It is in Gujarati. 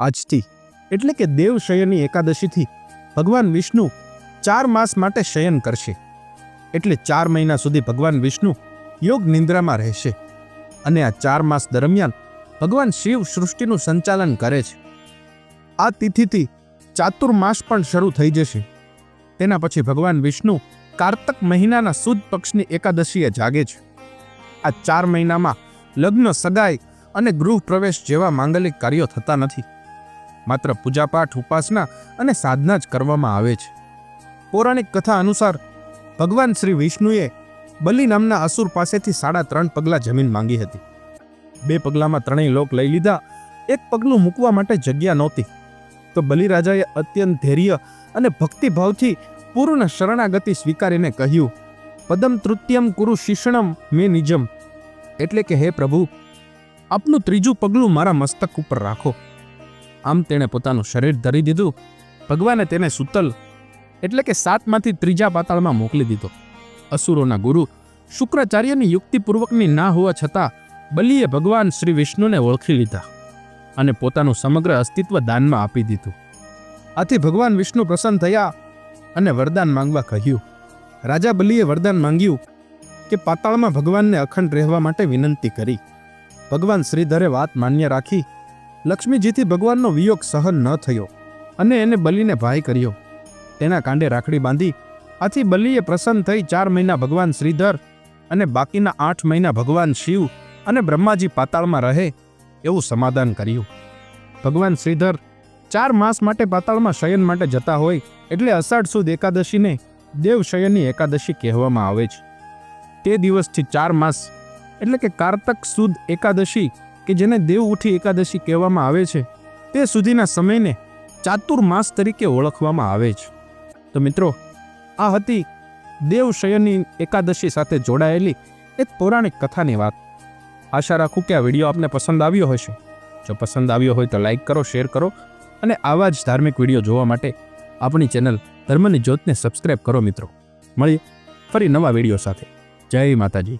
આજથી, એટલે કે દેવ શયનની એકાદશીથી, ભગવાન વિષ્ણુ ચાર માસ માટે શયન કરશે. એટલે ચાર મહિના સુધી ભગવાન વિષ્ણુ યોગ નિંદ્રામાં રહેશે. અને આ ચાર માસ દરમિયાન ભગવાન શિવ સૃષ્ટિનું સંચાલન કરે છે. આ તિથિથી ચાતુર્માસ પણ શરૂ થઈ જશે. તેના પછી ભગવાન વિષ્ણુ કારતક મહિનાના સુદ પક્ષની એકાદશીએ જાગે છે. આ ચાર મહિનામાં લગ્ન, સગાઈ અને ગૃહ પ્રવેશ જેવા માંગલિક કાર્યો થતા નથી. માત્ર પૂજાપાઠ, ઉપાસના અને સાધના જ કરવામાં આવે છે. પૌરાણિક કથા અનુસાર ભગવાન શ્રી વિષ્ણુએ બલિ નામના અસુર પાસેથી સાડા ત્રણ પગલાં જમીન માંગી હતી. બે પગલામાં ત્રણેય લોક લઈ લીધા, એક પગલું મૂકવા માટે જગ્યા નહોતી. તો બલિરાજાએ અત્યંત ધૈર્ય અને ભક્તિભાવથી પૂર્ણ શરણાગતિ સ્વીકારીને કહ્યું, પદમ તૃતીયમ કુરુ શિષણમ મે નિજમ. એટલે કે, હે પ્રભુ, આપનું ત્રીજું પગલું મારા મસ્તક ઉપર રાખો. આમ તેણે પોતાનું શરીર ધરી દીધું. ભગવાને તેને સૂતલ એટલે કે સાતમાંથી ત્રીજા પાતાળમાં મોકલી દીધો. અસુરોના ગુરુ શુક્રાચાર્યની યુક્તિપૂર્વકની ના હોવા છતાં બલિએ ભગવાન શ્રી વિષ્ણુને ઓળખી લીધા અને પોતાનું સમગ્ર અસ્તિત્વ દાનમાં આપી દીધું. આથી ભગવાન વિષ્ણુ પ્રસન્ન થયા અને વરદાન માંગવા કહ્યું. રાજા બલિએ વરદાન માંગ્યું કે પાતાળમાં ભગવાનને અખંડ રહેવા માટે વિનંતી કરી. ભગવાન શ્રીધરે વાત માન્ય રાખી લક્ષ્મીજીથી ભગવાનનો વિયોગ સહન ન થયો અને એને બલિને ભાઈ કર્યો. તેના કાંડે રાખડી બાંધી આથી બલિએ પ્રસન્ન થઈ ચાર મહિના ભગવાન શ્રીધર અને બાકીના આઠ મહિના ભગવાન શિવ અને બ્રહ્માજી પાતાળમાં રહે એવું સમાધાન કર્યું. ભગવાન શ્રીધર ચાર માસ માટે પાતાળમાં શયન માટે જતા હોય એટલે અષાઢ સુદ એકાદશીને દેવ શયનની એકાદશી કહેવામાં આવે છે. તે દિવસથી ચાર માસ એટલે કે કારતક સુદ એકાદશી કે જેને દેવ ઉઠી એકાદશી કહેવામાં આવે છે, તે સુધીના સમયને ચાતુર્માસ તરીકે ઓળખવામાં આવે છે. તો મિત્રો, આ હતી દેવશયની એકાદશી સાથે જોડાયેલી એક પૌરાણિક કથાની વાત. આશા રાખું કે આ વીડિયો આપને પસંદ આવ્યો હશે. જો પસંદ આવ્યો હોય તો લાઈક કરો, શેર કરો અને આવા જ ધાર્મિક વીડિયો જોવા માટે આપણી ચેનલ ધર્મની જ્યોતને સબસ્ક્રાઇબ કરો મિત્રો. મળીએ ફરી નવા વીડિયો સાથે. જય માતાજી.